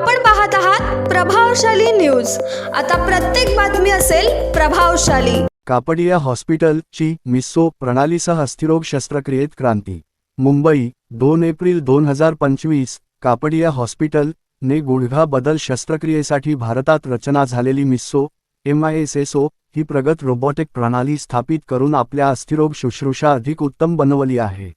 आपण पाहत आहात प्रभावशाली न्यूज. आता प्रत्येक बातमी असेल प्रभावशाली. कापडिया हॉस्पिटल ची मिस्सो प्रणालीसह अस्थिरोग शस्त्रक्रियेत क्रांती. मुंबई दोन एप्रिल दोन हजार पंचवीस कापडिया हॉस्पिटल ने गुडघा बदल शस्त्रक्रियेसाठी भारतात रचना झालेली Misso M I S S O ही प्रगत रोबोटिक प्रणाली स्थापित करून आपल्या अस्थिरोग शुश्रूषा अधिक उत्तम बनवली आहे.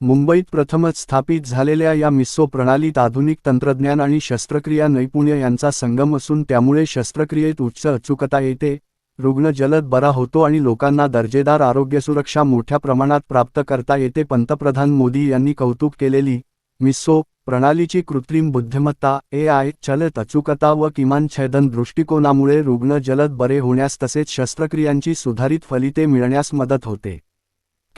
मुंबईत प्रथमच स्थापित झालेल्या या मिस्सो प्रणालीत आधुनिक तंत्रज्ञान आणि शस्त्रक्रिया नैपुण्य यांचा संगम असून त्यामुळे शस्त्रक्रियेत उच्च अचूकता येते रुग्ण जलद बरा होतो आणि लोकांना दर्जेदार आरोग्य सुरक्षा मोठ्या प्रमाणात प्राप्त करता येते पंतप्रधान मोदी यांनी कौतुक केलेली मिस्सो प्रणालीची कृत्रिम बुद्धिमत्ता ए आय चलत अचूकता व किमान छेदन दृष्टिकोनामुळे रुग्ण जलद बरे होण्यास तसेच शस्त्रक्रियांची सुधारित फलिते मिळण्यास मदत होते.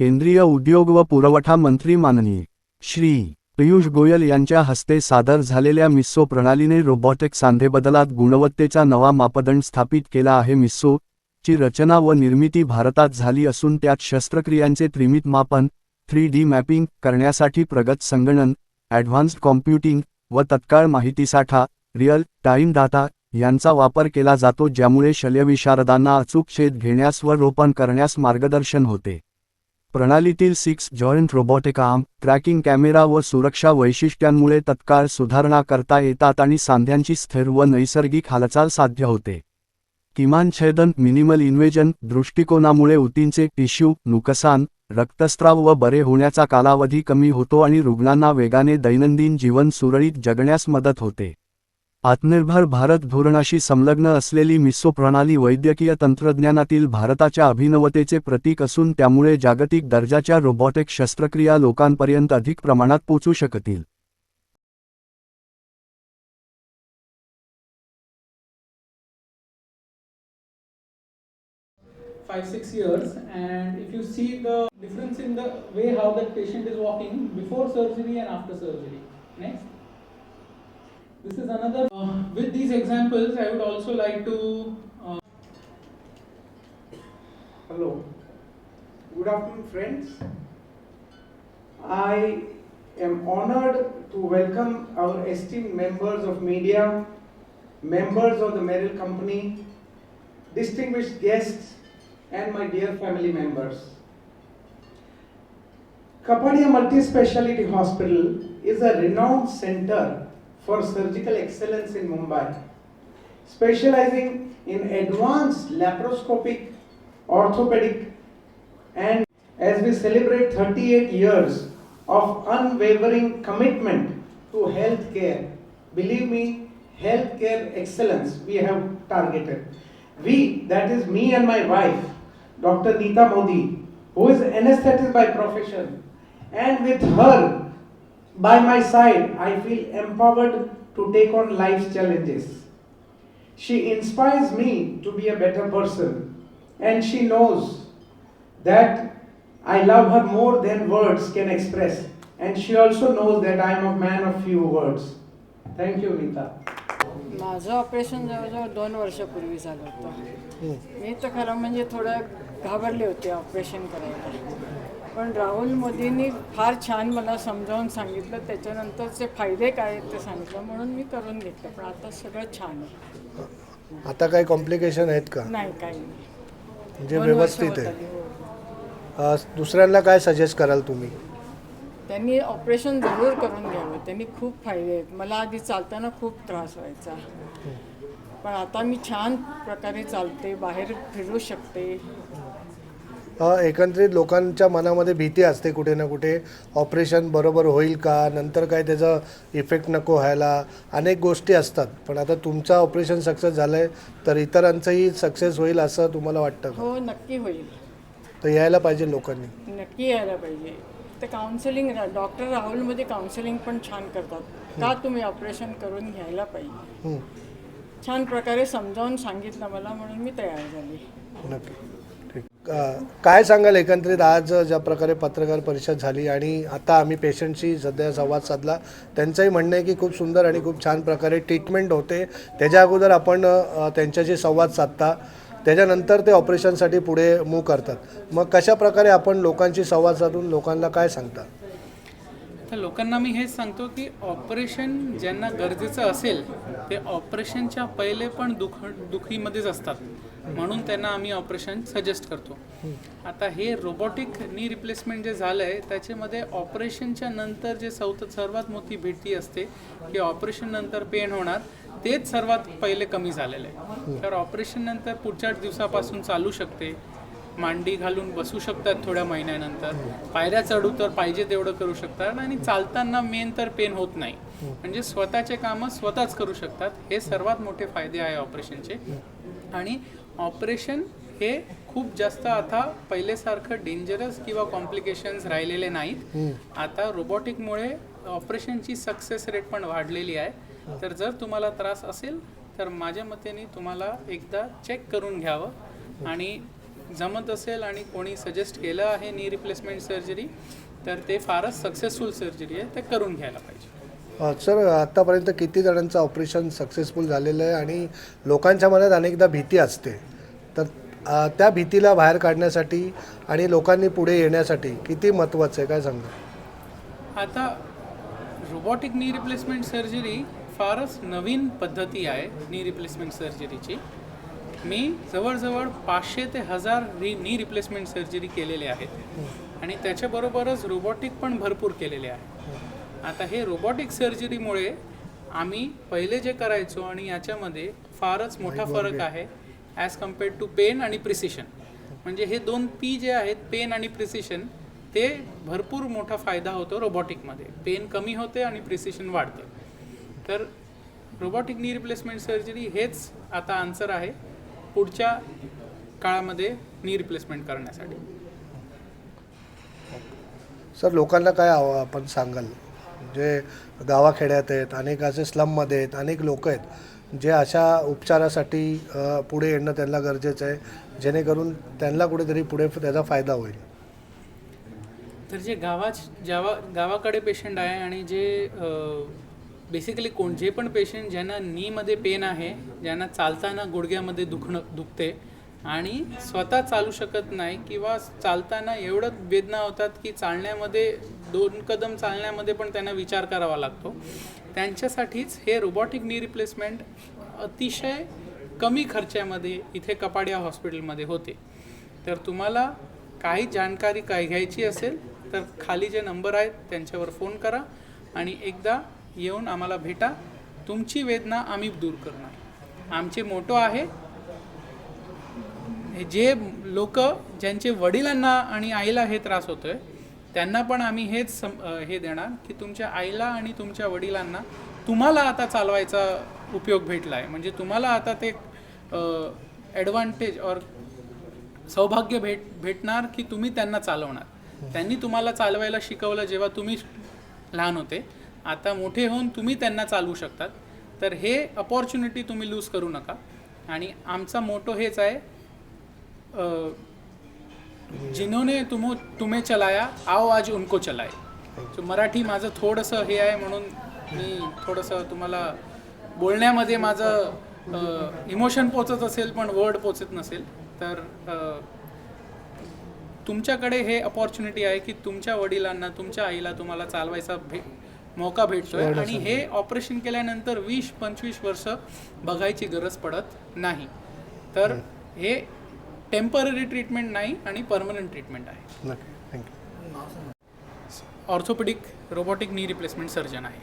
केंद्रीय उद्योग व पुरवठा मंत्री माननीय श्री पियुष गोयल यांच्या हस्ते सादर झालेल्या मिस्सो प्रणालीने रोबोटिक सांधेबदलात गुणवत्तेचा नवा मापदंड स्थापित केला आहे. मिस्सो ची रचना व निर्मिती भारतात झाली असून त्यात शस्त्रक्रियांचे त्रिमित मापन थ्री डी मॅपिंग करण्यासाठी प्रगत संगणन ॲडव्हान्स्ड कॉम्प्युटिंग व तत्काळ माहितीसाठा रिअल टाईम डाटा यांचा वापर केला जातो ज्यामुळे शल्यविशारदांना अचूक छेद घेण्यास व रोपण करण्यास मार्गदर्शन होते. प्रणालीतील six joint robotic arm tracking camera व सुरक्षा वैशिष्ट्यांमुळे तत्काळ सुधारणा करता येतात आणि सांध्यांची स्थिर व नैसर्गिक हालचाल साध्य होते. किमान छेदन मिनिमल इन्वेजन दृष्टिकोनामुळे ऊतींचे टिश्यू नुकसान रक्तस्राव व बरे होण्याचा कालावधी कमी होतो आणि रुग्णांना वेगाने दैनंदिन जीवन सुरळीत जगण्यास मदत होते. आत्मनिर्भर भारत धोरणाशी संलग्न असलेली मिसो प्रणाली वैद्यकीय तंत्रज्ञानातील भारताच्या अभिनवतेचे प्रतीक असून त्यामुळे जागतिक दर्जाच्या रोबॉटिक शस्त्रक्रिया लोकांपर्यंत अधिक प्रमाणात पोचू शकतील. Five six years and if you see the difference in the way how that patient is walking before surgery and after surgery. Next. This is another uh, with these examples i would also like to uh, Hello. Good afternoon, friends. I am honored to welcome our esteemed members of media, members of the Merrill Company, distinguished guests, and my dear family members. Kapadia Multi-Speciality Hospital is a renowned center for surgical excellence in Mumbai, specializing in advanced laparoscopic orthopedic and as we celebrate 38 years of unwavering commitment to healthcare believe me healthcare excellence we have targeted. We that is me and my wife dr neeta modi who is anesthetist by profession and with her by my side i feel empowered to take on life's challenges she inspires me to be a better person and she knows that I love her more than words can express. And she also knows that I am a man of few words. Thank you, Nita. माझं operation जवळजवळ दोन वर्षापूर्वी झालं होतं मी तर खरं म्हणजे थोडं घाबरले होते ऑपरेशन करायला पण राहुल मोदींनी फार छान मला समजावून सांगितलं त्याच्यानंतरचे फायदे काय आहेत ते सांगितलं म्हणून मी करून घेतलं पण आता सगळं छान आहे. आता काही कॉम्प्लिकेशन आहेत का? नाही काही नाही. म्हणजे दोन वर्ष व्यवस्थित होत आहे. हो. अ, दुसऱ्यांना काय सजेस्ट कराल तुम्ही? त्यांनी ऑपरेशन जरूर करून घ्यावं त्यांनी खूप फायदे आहेत. मला आधी चालताना खूप त्रास व्हायचा. पण आता मी छान प्रकारे चालते बाहेर फिरू शकते. एकंदरीत लोकांच्या मनामध्ये भीती असते कुठे ना कुठे. ऑपरेशन बरोबर होईल का? नंतर काय त्याचा इफेक्ट नको व्हायला. अनेक गोष्टी असतात. पण आता तुमचं ऑपरेशन सक्सेस झालं आहे तर इतरांचंही सक्सेस होईल असं तुम्हाला वाटतं का? हो नक्की होईल. तर यायला पाहिजे लोकांनी. नक्की यायला पाहिजे. ते काउन्सिलिंग डॉक्टर राहुलमध्ये काउन्सिलिंग पण छान करतात. का तुम्ही ऑपरेशन करून घ्यायला पाहिजे? हं, छान प्रकारे समजावून सांगितलं मला म्हणून मी तयार झाली. नक्की. काय सांगाल एकंदरीत आज ज्या प्रकारे पत्रकार परिषद झाली आणि आता आम्ही पेशंटशी सध्या संवाद साधला त्यांचंही म्हणणं आहे की खूप सुंदर आणि खूप छान प्रकारे ट्रीटमेंट होते. त्याच्या अगोदर आपण त्यांच्याशी संवाद साधता त्याच्यानंतर ते ऑपरेशनसाठी पुढे मूव करतात. मग कशा प्रकारे आपण लोकांशी संवाद साधून लोकांना काय सांगता? तर लोकांना मी हेच सांगतो की ऑपरेशन ज्यांना गरजेचं असेल ते ऑपरेशनच्या पहिले पण दुख दुखीमध्येच असतात. म्हणून त्यांना आम्ही ऑपरेशन सजेस्ट करतो. आता हे रोबोटिक नी रिप्लेसमेंट जे झालं आहे त्याच्यामध्ये ऑपरेशनच्या नंतर जे सौत सर्वात मोठी भीती असते की ऑपरेशन नंतर पेन होणार तेच सर्वात पहिले कमी झालेलं आहे. तर ऑपरेशन नंतर पुढच्या दिवसापासून चालू शकते. मांडी घालून बसू शकतात थोड्या महिन्यानंतर. पायऱ्या चढू तर पाहिजे तेवढं करू शकतात आणि चालताना मेन तर पेन होत नाही. म्हणजे स्वतःचे कामं स्वतःच करू शकतात. हे सर्वात मोठे फायदे आहे ऑपरेशनचे आणि ऑपरेशन हे खूप जास्त आता पहिलेसारखं डेंजरस किंवा कॉम्प्लिकेशन्स राहिलेले नाहीत. आता रोबोटिकमुळे ऑपरेशनची सक्सेस रेट पण वाढलेली आहे. तर जर तुम्हाला त्रास असेल तर माझ्या मतेने तुम्हाला एकदा चेक करून घ्यावं. आणि जमत असेल आणि कोणी सजेस्ट केलं आहे नी रिप्लेसमेंट सर्जरी तर ते फारच सक्सेसफुल सर्जरी आहे. ते करून घ्यायला पाहिजे. सर आत्तापर्यंत किती जणांचं ऑपरेशन सक्सेसफुल झालेलं आहे आणि लोकांच्या मनात अनेकदा भीती असते. तर अ, त्या भीतीला बाहेर काढण्यासाठी आणि लोकांनी पुढे येण्यासाठी किती महत्त्वाचं आहे? काय सांगा आता रोबोटिक नी रिप्लेसमेंट सर्जरी फारच नवीन पद्धती आहे नी रिप्लेसमेंट सर्जरीची मी जवळजवळ पाचशे ते हजार री नी रिप्लेसमेंट सर्जरी केलेले आहेत. आणि त्याच्याबरोबरच रोबोटिक पण भरपूर केलेले आहे आता हे रोबोटिक सर्जरीमुळे आम्ही पहिले जे करायचो आणि याच्यामध्ये फारच मोठा फरक आहे ॲज कम्पेअर्ड टू पेन आणि प्रिसिशन म्हणजे हे दोन पी जे आहेत पेन आणि प्रिसिशन ते भरपूर मोठा फायदा होतो रोबोटिकमध्ये पेन कमी होते आणि प्रिसिशन वाढतं. तर रोबोटिक नी रिप्लेसमेंट सर्जरी हेच आता आन्सर आहे पुढच्या काळामध्ये नी रिप्लेसमेंट करण्यासाठी. सर लोकांना काय हवं आपण सांगाल? जे गावाखेड्यात आहेत अनेक असे स्लममध्ये आहेत अनेक लोक आहेत जे अशा उपचारासाठी पुढे येणं त्यांना गरजेचं आहे जेणेकरून त्यांना कुठेतरी पुढे त्याचा फायदा होईल. तर जे गावाच जावा गावाकडे पेशंट आहे आणि जे बेसिकली कोण जे पण पेशंट ज्यांना नीमध्ये पेन आहे ज्यांना चालताना गुडघ्यामध्ये दुखणं दुखते आणि स्वतः चालू शकत नाही किंवा चालताना एवढं वेदना होतात की चालण्यामध्ये दोन कदम चालण्यामध्ये पण त्यांना विचार करावा लागतो. त्यांच्यासाठीच हे रोबॉटिक नी रिप्लेसमेंट अतिशय कमी खर्चामध्ये इथे कपाडिया हॉस्पिटलमध्ये होते. तर तुम्हाला काही जानकारी काय घ्यायची असेल तर खाली जे नंबर आहेत त्यांच्यावर फोन करा आणि एकदा येऊन आम्हाला भेटा. तुमची वेदना आम्ही दूर करणार. आमचे मोटो आहे. जे लोक ज्यांचे वडिलांना आणि आईला हे त्रास होतोय त्यांना पण आम्ही हेच सम हे देणार की तुमच्या आईला आणि तुमच्या वडिलांना तुम्हाला आता चालवायचा उपयोग भेटला आहे म्हणजे तुम्हाला आता ते ॲडव्हान्टेज और सौभाग्य भेट भेटणार की तुम्ही त्यांना चालवणार. त्यांनी तुम्हाला चालवायला शिकवलं जेव्हा तुम्ही लहान होते. आता मोठे होऊन तुम्ही त्यांना चालवू शकतात. तर हे अपॉर्च्युनिटी तुम्ही लूज करू नका. आणि आमचा मोटो हेच आहे जिन्होंने तुम तुम्हें चलाया आओ आज उनको चलाए। So, मराठी माझं थोडंसं हे आहे म्हणून मी थोडंसं तुम्हाला बोलण्यामध्ये माझं इमोशन पोचत असेल पण वर्ड पोचत नसेल तर तुमच्याकडे हे अपॉर्च्युनिटी आहे की तुमच्या वडिलांना तुमच्या आईला तुम्हाला चालवायचा भे मौका भेटतोय. आणि हे ऑपरेशन केल्यानंतर वीस पंचवीस वर्ष बघायची गरज पडत नाही. तर हे टेंपररी ट्रीटमेंट नाही आणि परमनंट ट्रीटमेंट आहे. नक्की thank you orthopaedic robotic knee replacement surgeon आहे.